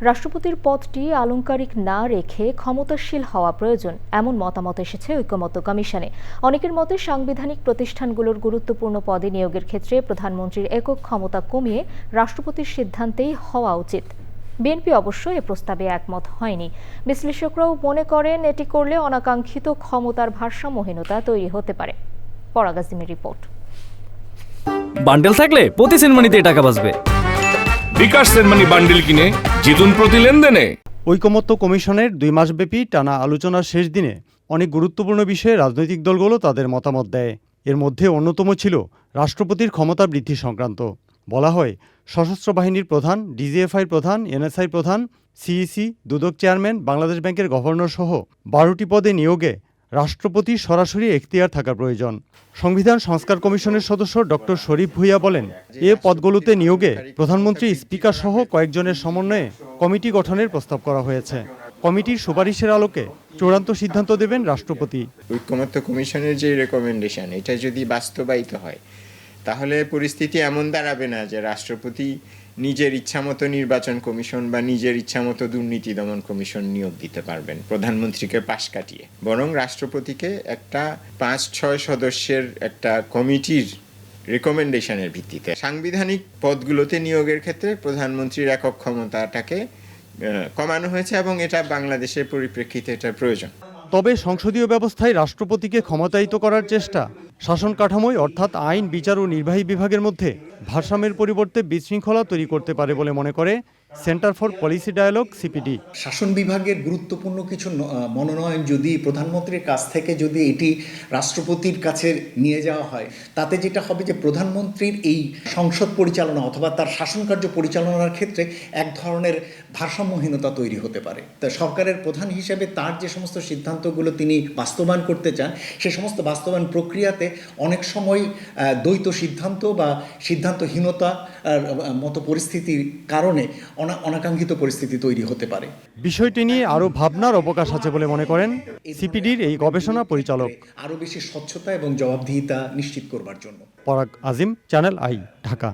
রাষ্ট্রপতির পদটি আলংকারিক না রেখে ক্ষমতাশীল হওয়া প্রয়োজন, এমন মতামত এসেছে ঐক্যমত্য কমিশনে। অনেকের মতে সাংবিধানিক প্রতিষ্ঠানগুলোর গুরুত্বপূর্ণ পদে নিয়োগের ক্ষেত্রে প্রধানমন্ত্রীর একক ক্ষমতা কমিয়ে রাষ্ট্রপতির সিদ্ধান্তেই হওয়া উচিত। বিএনপি অবশ্য এ প্রস্তাবে একমত হয়নি। বিশ্লেষকরাও মনে করেন এটি করলে অনাকাঙ্ক্ষিত ক্ষমতার ভারসাম্যহীনতা তৈরি হতে পারে। পরাগাজিমের রিপোর্ট। বান্ডেল থাকলে প্রতি সেনমানিতে টাকা বাঁচবে। বিকাশ সেনমানি বান্ডিল কিনে জিতুন প্রতি লেনদেনে। ঐকমত্য কমিশনের দুই মাসব্যাপী টানা আলোচনার শেষ দিনে অনেক গুরুত্বপূর্ণ বিষয়ে রাজনৈতিক দলগুলো তাদের মতামত দেয়। এর মধ্যে অন্যতম ছিল রাষ্ট্রপতির ক্ষমতা বৃদ্ধি সংক্রান্ত। বলা হয়, সশস্ত্র বাহিনীর প্রধান ডিজিএফআই প্রধান এনএসআই প্রধান, সিইসি, দুদক চেয়ারম্যান, বাংলাদেশ ব্যাংকের গভর্নর সহ বারোটি পদে নিয়োগে রাষ্ট্রপতি সরাসরি এখতিয়ার থাকা প্রয়োজন। সংবিধান সংস্কার কমিশনের সদস্য ডক্টর শরীফ ভুইয়া বলেন, এ পদগুলোতে নিয়োগে প্রধানমন্ত্রী, স্পিকার সহ কয়েকজনের সমন্বয়ে কমিটি গঠনের প্রস্তাব করা হয়েছে। কমিটির সুপারিশের আলোকে চূড়ান্ত সিদ্ধান্ত দেবেন রাষ্ট্রপতি। ঐক্যমত্য কমিশনের যে রেকমেন্ডেশন এটা যদি বাস্তবায়িত হয় তাহলে পরিস্থিতি এমন দাঁড়াবে না যে রাষ্ট্রপতি নিজের ইচ্ছামতো নির্বাচন কমিশন বা নিজের ইচ্ছামতো দুর্নীতি দমন কমিশন নিয়োগ দিতে পারবেন, প্রধানমন্ত্রীকে পাশ কাটিয়ে। বরং রাষ্ট্রপতিকে একটা পাঁচ ছয় সদস্যের একটা কমিটির রেকমেন্ডেশনের ভিত্তিতে সাংবিধানিক পদগুলোতে নিয়োগের ক্ষেত্রে প্রধানমন্ত্রীর একক ক্ষমতাটাকে কমানো হয়েছে এবং এটা বাংলাদেশের পরিপ্রেক্ষিতে এটা প্রয়োজন। তবে সংসদীয় ব্যবস্থায় রাষ্ট্রপতিকে ক্ষমতায়িত করার চেষ্টা শাসন কাঠামোয় অর্থাৎ আইন, বিচার ও নির্বাহী বিভাগের মধ্যে ভারসাম্যের পরিবর্তে বিশৃঙ্খলা তৈরি করতে পারে বলে মনে করে centre for policy dialogue CPD শাসন বিভাগের গুরুত্বপূর্ণ কিছু মনোনয়ন যদি প্রধানমন্ত্রীর কাছ থেকে যদি এটি রাষ্ট্রপতির কাছে নিয়ে যাওয়া হয়, তাতে যেটা হবে যে প্রধানমন্ত্রীর এই সংসদ পরিচালনা অথবা তার শাসন কার্য পরিচালনার ক্ষেত্রে এক ধরনের ভারসাম্যহীনতা তৈরি হতে পারে। তা সরকারের প্রধান হিসেবে তার যে সমস্ত সিদ্ধান্তগুলো তিনি বাস্তবায়ন করতে চান, সে সমস্ত বাস্তবায়ন প্রক্রিয়াতে অনেক সময় দ্বৈত সিদ্ধান্ত বা সিদ্ধান্তহীনতা মতো পরিস্থিতির কারণে অনাকাঙ্ক্ষিত পরিস্থিতি তৈরি হতে পারে। বিষয়টি নিয়ে আরও ভাবনার অবকাশ আছে বলে মনে করেন সিপিডির এই গবেষণা পরিচালক। আরও বেশি স্বচ্ছতা এবং জবাবদিহিতা নিশ্চিত করবার জন্য। পরাগ আজিম চ্যানেল আই ঢাকা।